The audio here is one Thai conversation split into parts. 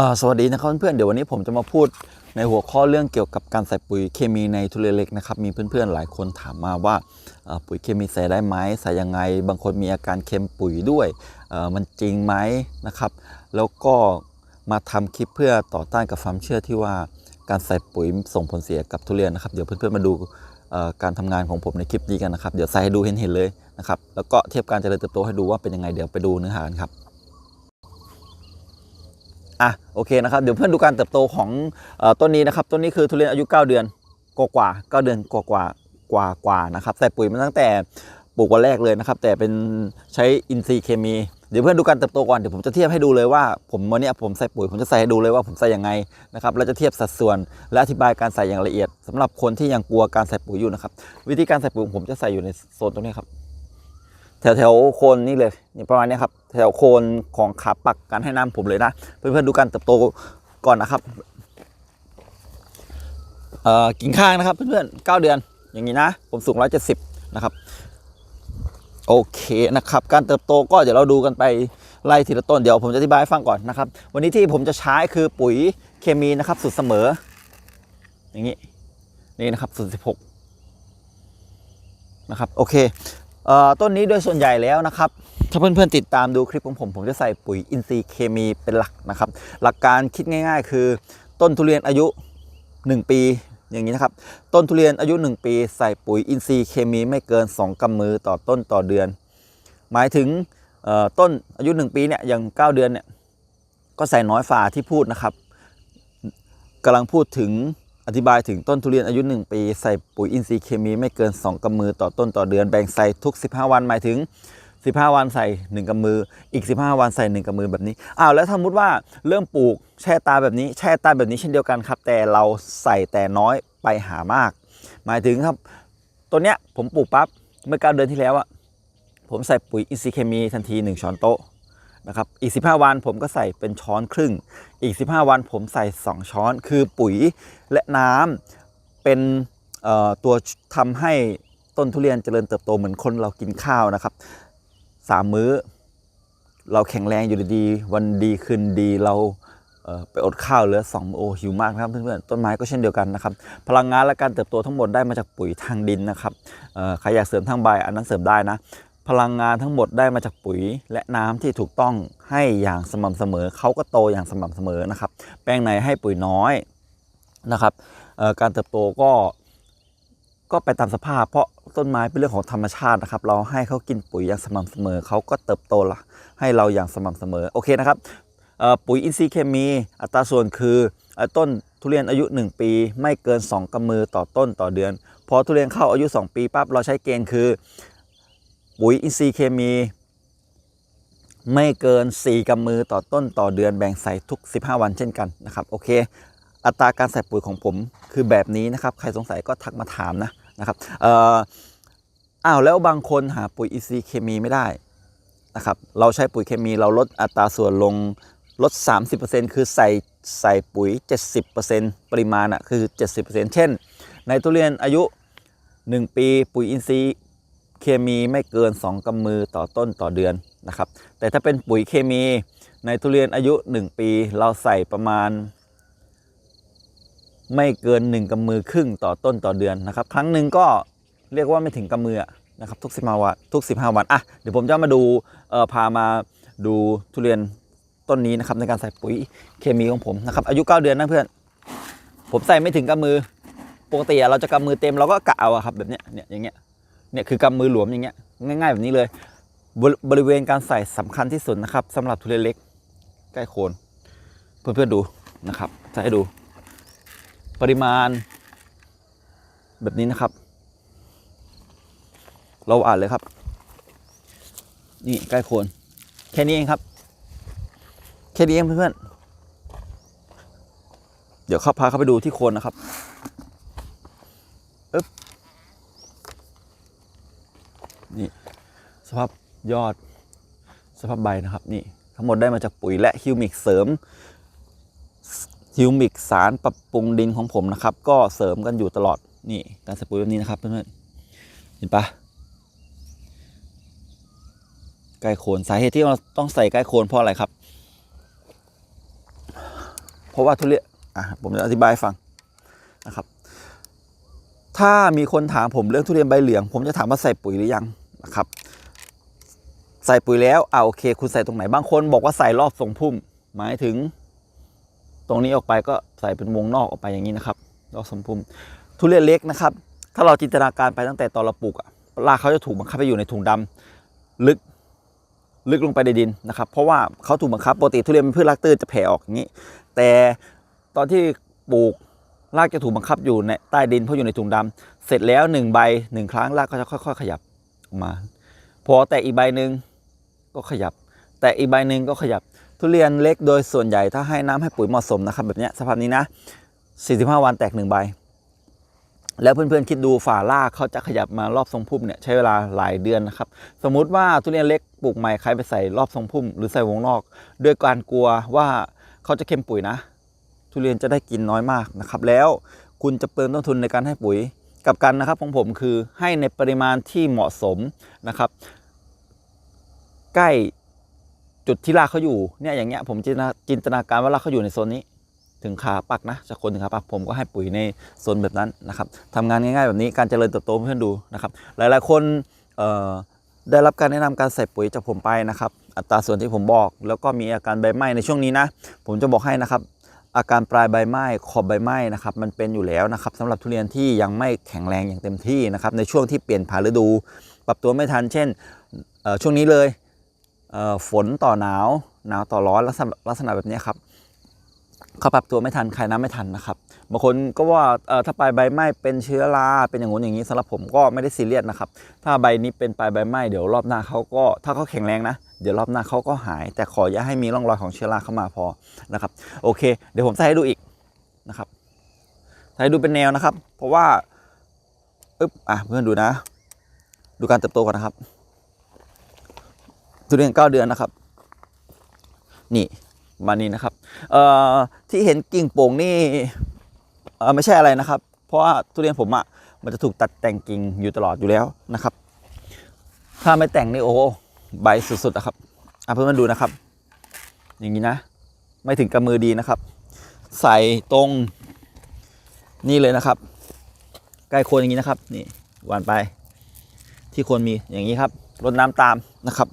อสวัสดีนะครับเพื่อนๆเดี๋ยววันนี้ผมจะมาพูดในหัวข้อเรื่องเกี่ยวกับการใส่ปุ๋ยเคมีในทุเรียนเล็กนะครับมีเพื่อนๆหลายคนถามมาว่าปุ๋ยเคมีใส่ได้ไหมใส่ยังไง บางคนมีอาการเค็มปุ๋ยด้วยมันจริงไหมนะครับ แล้วก็มาทำคลิปเพื่อต่อต้านกับความเชื่อที่ว่าการใส่ปุ๋ยส่งผลเสียกับทุเรียนนะครับเดี๋ยวเพื่อนๆมาดูการทำงานของผมในคลิปนี้กันนะครับ เดี๋ยวใส่ให้ดูเห็นๆเลยนะครับแล้วก็เทียบการเจริญเติบโตให้ดูว่าเป็นยังไงเดี๋ยวไปดูเนื้อหากันครับ อะโอเคนะครับเดี๋ยวเพื่อนดูการเติบโตของอต้นนี้นะครับต้นนี้คือทุเรียนอายุ 9 เดือนกว่ากว่าๆ9เดือนกว่ากว่ากว่ากว่านะครับใส่ปุ๋ยมาตั้งแต่ปลูกวันแรกเลยนะครับ แต่เป็นใช้อินทรีย์เคมีเดี๋ยวเพื่อนดูการเติบโตก่อนเดี๋ยวผมจะเทียบให้ดูเลยว่าผมวันเนี้ยผมใส่ปุ๋ยผมจะใส่ให้ดูเลยว่าผมใส่ยังไงนะครับแล้วจะเทียบสัดส่วนและอธิบายการใส่อย่างละเอียดสำหรับคนที่ยังกลัวการใส่ปุ๋ยอยู่นะครับวิธีการใส่ปุ๋ยผมจะใส่อยู่ในโซนตรงนี้ครับ แถวแถวโคนนี่เลยประมาณนี้ครับ แถวโคนของขาปักการให้น้ำผมเลยนะเพื่อนๆดูการเติบโตก่อนนะครับกิ่งข้างนะครับ เพื่อนๆ9เดือนอย่างนี้นะ ผมสูง170นะครับโอเคนะครับ การเติบโตก็เดี๋ยวเราดูกันไปไล่ทีละต้นเดี๋ยวผมจะอธิบายให้ฟังก่อนนะครับ วันนี้ที่ผมจะใช้คือปุ๋ยเคมีนะครับสุดเสมอ อย่างนี้นี่นะครับสุด16นะครับโอเค ต้นนี้โดยส่วนใหญ่แล้วนะครับ ถ้าเพื่อนๆติดตามดูคลิปของผม ผมจะใส่ปุ๋ยอินทรีย์เคมีเป็นหลักนะครับ หลักการคิดง่าย ๆ คือ ต้นทุเรียนอายุ 1 ปีอย่างนี้นะครับ ต้นทุเรียนอายุ 1 ปีใส่ปุ๋ยอินทรีย์เคมีไม่เกิน 2กำมือต่อต้นต่อเดือน หมายถึงต้นอายุ 1 ปีเนี่ยอย่าง 9 เดือนเนี่ยก็ใส่น้อยฝ่าที่พูดนะครับกำลังพูดถึง อธิบายถึงต้นทุเรียนอายุ 1 ปี ใส่ปุ๋ยอินทรีย์เคมีไม่เกิน 2กำมือต่อต้นต่อเดือนแบ่งใส่ทุก 15 วันหมายถึง 15 วันใส่ 1กำมือ อีก 15 วันใส่ 1กำมือแบบนี้อ้าวแล้วสมมติว่าเริ่มปลูกแช่ตาแบบนี้แช่ตาแบบนี้เช่นเดียวกันครับ แต่เราใส่แต่น้อยไปหามาก หมายถึงครับตัวเนี้ยผมปลูกปั๊บเมื่อ9เดือนที่แล้วอะผมใส่ปุ๋ยอินทรีย์เคมีทันที 1 ช้อนโต๊ะ นะครับอีก 15 วันผมก็ใส่เป็นช้อนครึ่ง อีก 15 วันผมใส่ 2 ช้อน คือปุ๋ยและน้ำเป็นตัวทำให้ต้นทุเรียนเจริญเติบโตเหมือนคนเรากินข้าวนะครับสามมื้อ เราแข็งแรงอยู่ดีวันดีคืนดีเราเไปอดข้าวเหลือสองโอหิวมากนะครับเพื่อนๆต้นไม้ก็เช่นเดียวกันนะครับ พลังงานและการเติบโตทั้งหมดได้มาจากปุ๋ยทางดินนะครับใครอยากเสริมทางใบอันนั้นเสริมได้นะ พลังงานทั้งหมดได้มาจากปุ๋ย และน้ำที่ถูกต้องให้อย่างสม่ำเสมอ เขาก็โตอย่างสม่ำเสมอนะครับ แปลงไหนให้ปุ๋ยน้อยนะครับการเติบโตก็ก็ไปตามสภาพ เพราะต้นไม้เป็นเรื่องของธรรมชาตินะครับ เราให้เขากินปุ๋ยอย่างสม่ำเสมอ เขาก็เติบโตละให้เราอย่างสม่ำเสมอโอเคนะครับปุ๋ยอินทรีย์เคมีอัตราส่วนคืออต้นทุเรียนอายุ 1 ปี ไม่เกิน 2กำมือต่อต้นต่อเดือน พอทุเรียนเข้าอายุ 2 ปีปั๊บเราใช้เกณฑ์คือ ปุ๋ยอินทรีย์เคมี ไม่เกิน 4กำมือต่อต้นต่อเดือนแบ่งใส่ทุก 15 วันเช่นกันนะครับโอเค อัตราการใส่ปุ๋ยของผมคือแบบนี้นะครับ ใครสงสัยก็ทักมาถามนะนะครับเอ่ออ้าวแล้วบางคนหาปุ๋ยอินทรีย์เคมีไม่ได้นะครับเราใช้ปุ๋ยเคมีเราลดอัตราส่วนลงลด 30%คือใส่ใส่ปุ๋ย 70%ปริมาณอะคือ 70%เช่น ในทุเรียนอายุ 1 ปีปุ๋ยอินทรีย์ เคมีไม่เกิน 2กำมือต่อต้นต่อเดือนนะครับ แต่ถ้าเป็นปุ๋ยเคมีในทุเรียนอายุ 1 ปี เราใส่ประมาณ ไม่เกิน 1กำมือครึ่งต่อต้นต่อเดือนนะครับ ครั้งหนึ่งก็เรียกว่าไม่ถึงกำมือนะครับทุก15วันทุก 15 วันอะเดี๋ยวผมจะมาดูเอ่อพามาดูทุเรียนต้นนี้นะครับในการใส่ปุ๋ยเคมีของผมนะครับอายุ 9 เดือนนะเพื่อน ผมใส่ไม่ถึงกำมือ ปกติเราจะกำมือเต็มเราก็กะเอาครับแบบเนี้ยเนี่ยอย่างเงี้ย เนี่ยคือกำมือหลวมอย่างเงี้ยง่ายๆแบบนี้เลยบริบริเวณการใส่สำคัญที่สุดนะครับสำหรับทุเรียนเล็กใกล้โคนเพื่อนๆดูนะครับใส่ให้ดู ปริมาณ แบบนี้นะครับ เราอ่านเลยครับ นี่ใกล้โคนแค่นี้เองครับ แค่นี้เองเพื่อนๆเดี๋ยวเข้าพาเข้าไปดูที่โคนนะครับอึ๊บ นี่สภาพยอดสภาพใบนะครับนี่ทั้งหมดได้มาจากปุ๋ยและฮิวมิกเสริมฮิวมิกสารปรับปรุงดินของผมนะครับ ก็เสริมกันอยู่ตลอดนี่การใส่ปุ๋ยแบบนี้นะครับเพื่อนๆเห็นปะใกล้โคนสาเหตุที่เราต้องใส่ใกล้โคนเพราะอะไรครับ เพราะว่าทุเรียนอะผมจะอธิบายฟังนะครับ ถ้ามีคนถามผมเรื่องทุเรียนใบเหลือง ผมจะถามว่าใส่ปุ๋ยหรือยัง นะครับ ใส่ปุ๋ยแล้วอ่าโอเค คุณใส่ตรงไหนบางคนบอกว่าใส่รอบทรงพุ่ม หมายถึง ตรงนี้ออกไปก็ใส่เป็นวงนอกออกไปอย่างนี้นะครับรอบทรงพุ่ม ทุเรียนเล็กนะครับ ถ้าเราจินตนาการไปตั้งแต่ตอนเราปลูกอะรากเขาจะถูกบังคับไปอยู่ในถุงดำลึกลึกลงไปในดินนะครับ เพราะว่าเขาถูกบังคับปกติทุเรียนเป็นพืชรากตื้นจะแผ่ออกอย่างนี้ แต่ตอนที่ปลูกรากจะถูกบังคับอยู่ในใต้ดินเพราะอยู่ในถุงดำเสร็จแล้วหนึ่งใบหนึ่งครั้งรากก็จะค่อย ๆ ขยับ ออกมา พอแต่อีกใบหนึ่งก็ขยับ แต่อีกใบหนึ่งก็ขยับ ทุเรียนเล็กโดยส่วนใหญ่ถ้าให้น้ำให้ปุ๋ยเหมาะสมนะครับ แบบเนี้ยสภาพนี้นะ 45 วันแตกหนึ่งใบ แล้วเพื่อนๆคิดดูฝ่ารากเขาจะขยับมารอบทรงพุ่มเนี่ยใช้เวลาหลายเดือนนะครับ สมมุติว่าทุเรียนเล็กปลูกใหม่ใครไปใส่รอบทรงพุ่ม หรือใส่วงนอก ด้วยการกลัวว่าเขาจะเค็มปุ๋ยนะ ทุเรียนจะได้กินน้อยมากนะครับ แล้วคุณจะเปลืองต้นทุนในการให้ปุ๋ย กับกันนะครับของผมคือให้ในปริมาณที่เหมาะสมนะครับ ใกล้จุดที่รากเขาอยู่เนี่ยอย่างเงี้ยผมจินตนาจินตนาการว่ารากเขาอยู่ในโซนนี้ถึงขาปักนะจากคนถึงขาปักผมก็ให้ปุ๋ยในโซนแบบนั้นนะครับทำงานง่ายๆ แบบนี้การเจริญเติบโตเพื่อนๆดูนะครับ หลายๆคนได้รับการแนะนำการใส่ปุ๋ยจากผมไปนะครับ อัตราส่วนที่ผมบอก แล้วก็มีอาการใบไหม้ในช่วงนี้นะ ผมจะบอกให้นะครับ อาการปลายใบไม้ขอบใบไม้นะครับมันเป็นอยู่แล้วนะครับสำหรับทุเรียนที่ยังไม่แข็งแรงอย่างเต็มที่นะครับในช่วงที่เปลี่ยนผ่านฤดู ปรับตัวไม่ทัน เช่นช่วงนี้เลยเฝนต่อหนาวหนาวต่อร้อนลักษณะลักษณะแบบนี้ครับเขาปรับตัวไม่ทันคลายน้ำไม่ทันนะครับ บางคนก็ว่าถ้าปลายใบไหม้เป็นเชื้อราเป็นอย่างงู้นอย่างนี้สำหรับผมก็ไม่ได้ซีเรียสนะครับ ถ้าใบนี้เป็นปลายใบไหม้เดี๋ยวรอบหน้าเขาก็ถ้าเขาแข็งแรงนะเดี๋ยวรอบหน้าเขาก็หาย แต่ขออย่าให้มีร่องรอยของเชื้อราเข้ามาพอนะครับโอเค เดี๋ยวผมใส่ให้ดูอีกนะครับใส่ให้ดูเป็นแนวนะครับ เพราะว่าอึ๊บอะเพื่อนดูนะ ดูการเติบโตก่อนนะครับทุเรียนเก้าเดือนนะครับ นี่มานี่นะครับเอ่อที่เห็นกิ่งโป่งนี่ เออไม่ใช่อะไรนะครับ เพราะว่าทุเรียนผมอะ่ะมันจะถูกตัดแต่งกิ่งอยู่ตลอดอยู่แล้วนะครับ ถ้าไม่แต่งนี่โอ้ใบสุดๆนะครับอะเพื่อนๆดูนะครับ อย่างนี้นะ ไม่ถึงกำมือดีนะครับ ใส่ตรงนี่เลยนะครับ ใกล้โคนอย่างนี้นะครับ นี่หวานไป ที่โคนมีอย่างนี้ครับรดน้ำตามนะครับ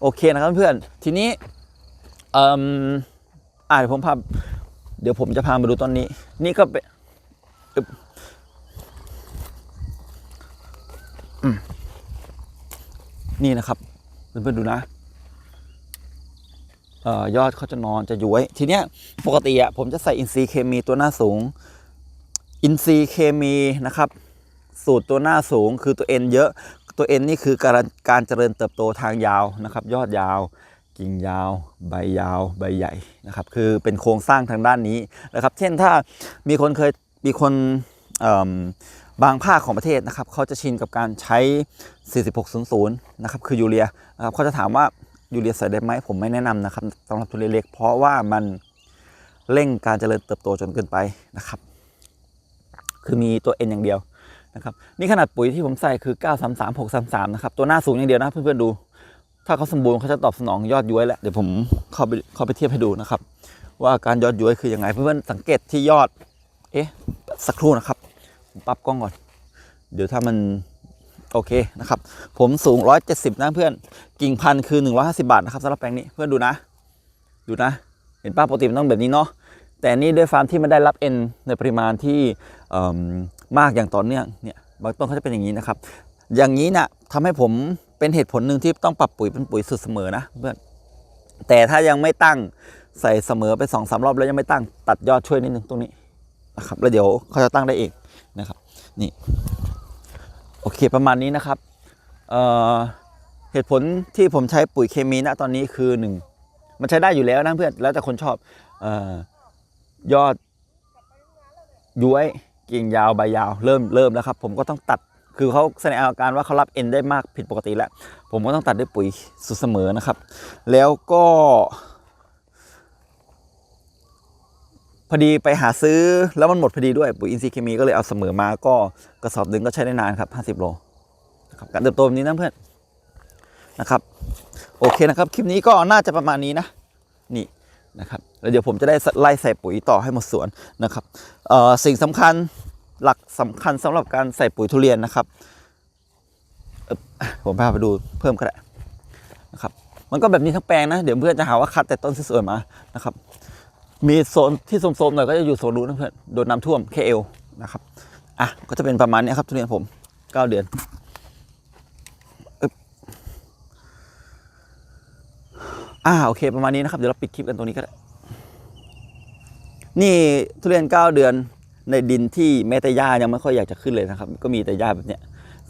โอเคนะครับเพื่อนๆทีนี้เอ่มอ่าเดี๋ยวผมพา เดี๋ยวผมจะพามาดูต้นนี้ นี่ก็เป็นนี่นะครับเพื่อนๆดูนะออยอดเขาจะนอนจะย้วย ทีเนี้ยปกติอะผมจะใส่อินทรีย์เคมีตัวหน้าสูง อินทรีย์เคมีนะครับ สูตรตัวหน้าสูงคือตัว N เยอะตัว N นี่คือการการเจริญเติบโตทางยาวนะครับ ยอดยาว กิ่งยาว ใบยาว ใบใหญ่นะครับ คือเป็นโครงสร้างทางด้านนี้นะครับ เช่นถ้ามีคนเคยมีคนบางภาคของประเทศนะครับเขาจะชินกับการใช้ 4600 นะครับ คือยูเรียนะครับเขาจะถามว่ายูเรียใส่ได้ไหมผมไม่แนะนำนะครับสำหรับทุเรียนเล็ก เพราะว่ามันเร่งการเจริญเติบโตจนเกินไปนะครับ คือมีตัว N อย่างเดียวนะครับ นี่ขนาดปุ๋ยที่ผมใส่คือ 933 633 นะครับ ตัวหน้าสูงอย่างเดียวนะเพื่อนๆดู ถ้าเขาสมบูรณ์เขาจะตอบสนองยอดย้วยแหละเดี๋ยวผมเข้าไปเข้าไปเทียบให้ดูนะครับ ว่าการยอดย้วยคือยังไงเพื่อนๆสังเกตที่ยอด เอ๊ะสักครู่นะครับผมปรับกล้องก่อน เดี๋ยวถ้ามันโอเคนะครับ ผมสูง 170 นะเพื่อน กิ่งพันธุ์คือ 150 บาทนะครับสำหรับแปลงนี้เพื่อนดูนะ ดูนะ เห็นป้าปกติมันต้องแบบนี้เนาะแต่นี่ด้วยฟาร์มที่มันได้รับเอ็นในปริมาณที่มากอย่างต่อเนื่องเนี่ยบางต้นเขาจะเป็นอย่างนี้นะครับ อย่างนี้นะ่ะทำให้ผม เป็นเหตุผลหนึ่งที่ต้องปรับปุ๋ยเป็นปุ๋ยสูตรเสมอนะเพื่อนแต่ถ้ายังไม่ตั้งใส่เสมอไปสองสามรอบแล้วยังไม่ตั้งตัดยอดช่วยนิดนึงตรงนี้นะครับแล้วเดี๋ยวเขาจะตั้งได้เองนะครับนี่โอเคประมาณนี้นะครับเเหตุผลที่ผมใช้ปุ๋ยเคมีณตอนนี้คือหนึ่งมันใช้ได้อยู่แล้วนะเพื่อนแล้วแต่คนชอบออยอดย้วยกิ่งยาวใบยาวเริ่มเริ่มแล้วครับ ผมก็ต้องตัด คือเขาแสดงอาการว่าเขารับเอ็นได้มากผิดปกติแล้ว ผมก็ต้องตัดด้วยปุ๋ยสุดเสมอนะครับ แล้วก็ พอดีไปหาซื้อแล้วมันหมดพอดีด้วยปุ๋ยอินทรีย์เคมีก็เลยเอาเสมอมาก็กระสอบหนึ่งก็ใช้ได้นานครับ 50 โลนะครับการเติบโตแบบนี้นะเพื่อนนะครับ โอเคนะครับ คลิปนี้ก็น่าจะประมาณนี้นะ นี่นะครับแล้วเดี๋ยวผมจะได้ไล่ใส่ปุ๋ยต่อให้หมดสวนนะครับสิ่งสำคัญ หลักสำคัญสำหรับการใส่ปุ๋ยทุเรียนนะครับ ผมพาไปดูเพิ่มก็ได้นะครับ มันก็แบบนี้ทั้งแปลงนะ เดี๋ยวเพื่อนจะหาว่าคัดแต่ต้นสวยๆมานะครับ มีโซนที่โซมๆหน่อยก็จะอยู่โซนนู้นะเพื่อนโดนน้ำท่วมแค่เอวนะครับ อะก็จะเป็นประมาณนี้ครับทุเรียนผม9เดือนอ่าโอเคประมาณนี้นะครับเดี๋ยวเราปิดคลิปกันตรงนี้ก็ได้ นี่ทุเรียน9เดือน ในดินที่แม้แต่หญ้ายังไม่ค่อยอยากจะขึ้นเลยนะครับ ก็มีแต่หญ้าแบบเนี้ย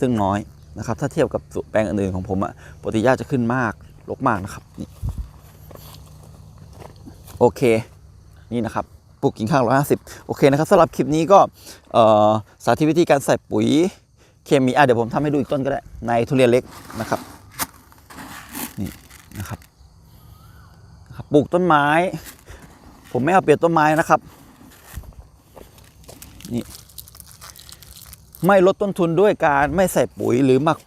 ซึ่งน้อยนะครับ ถ้าเทียบกับแปลงอื่นๆของผมอะปกติหญ้าจะขึ้นมากรกมากนะครับนี่โอเคนี่นะครับปลูกกิ่งข้างร้อยห้าสิบโอเคนะครับสำหรับคลิปนี้ก็สาธิตวิธีการใส่ปุ๋ยเคมีอะเดี๋ยวผมทำให้ดูอีกต้นก็ได้ในทุเรียนเล็กนะครับนี่นะครับนะครับปลูกต้นไม้ ผมไม่เอาเปรียบต้นไม้นะครับ นี่ ไม่ลดต้นทุนด้วยการไม่ใส่ปุ๋ยหรือหมัก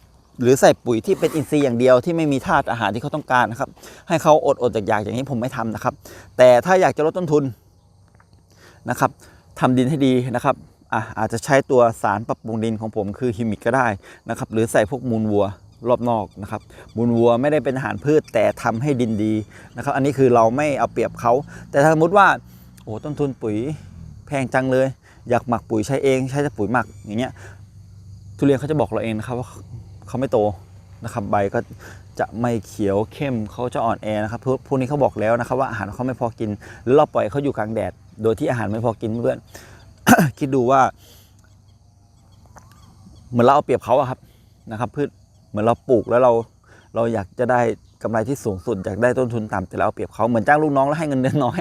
หรือใส่ปุ๋ยที่เป็นอินทรีย์อย่างเดียวที่ไม่มีธาตุอาหารที่เขาต้องการนะครับ ให้เขาอดอดอยากๆอย่างนี้ผมไม่ทำนะครับ แต่ถ้าอยากจะลดต้นทุนนะครับทำดินให้ดีนะครับอะอาจจะใช้ตัวสารปรับปรุงดินของผมคือฮิมิกก็ได้นะครับ หรือใส่พวกมูลวัวรอบนอกนะครับมูลวัวไม่ได้เป็นอาหารพืชแต่ทำให้ดินดีนะครับ อันนี้คือเราไม่เอาเปรียบเขา แต่ถ้าสมมติว่าโอ้ต้นทุนปุ๋ยแพงจังเลย อยากหมักปุ๋ยใช้เองใช้แต่ปุ๋ยหมักอย่างเงี้ยทุเรียนเขาจะบอกเราเองนะครับว่าเขาไม่โตนะครับใบก็จะไม่เขียวเข้มเขาจะอ่อนแอนะครับพวกนี้เขาบอกแล้วนะครับว่าอาหารเขาไม่พอกินหรือเราปล่อยเขาอยู่กลางแดด โดยที่อาหารไม่พอกินเพื่อนคิดดูว่า เหมือนเราเอาเปรียบเขาอะครับนะครับพืชเหมือนเราปลูกแล้วเราเราอยากจะได้ กำไรที่สูงสุดอยากได้ต้นทุนต่ำแต่เราเอาเปรียบเขาเหมือนจ้างลูกน้องแล้วให้เงินเดือนน้อย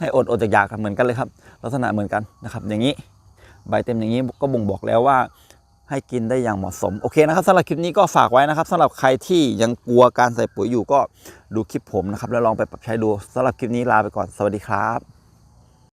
ให้อดอดอยากๆกันเหมือนกันเลยครับ ลักษณะเหมือนกันนะครับ อย่างนี้ใบเต็มอย่างนี้ก็บ่งบอกแล้วว่าให้กินได้อย่างเหมาะสม โอเคนะครับสำหรับคลิปนี้ก็ฝากไว้นะครับสำหรับใครที่ยังกลัวการใส่ปุ๋ยอยู่ก็ดูคลิปผมนะครับแล้วลองไปปรับใช้ดูสำหรับคลิปนี้ลาไปก่อนสวัสดีครับ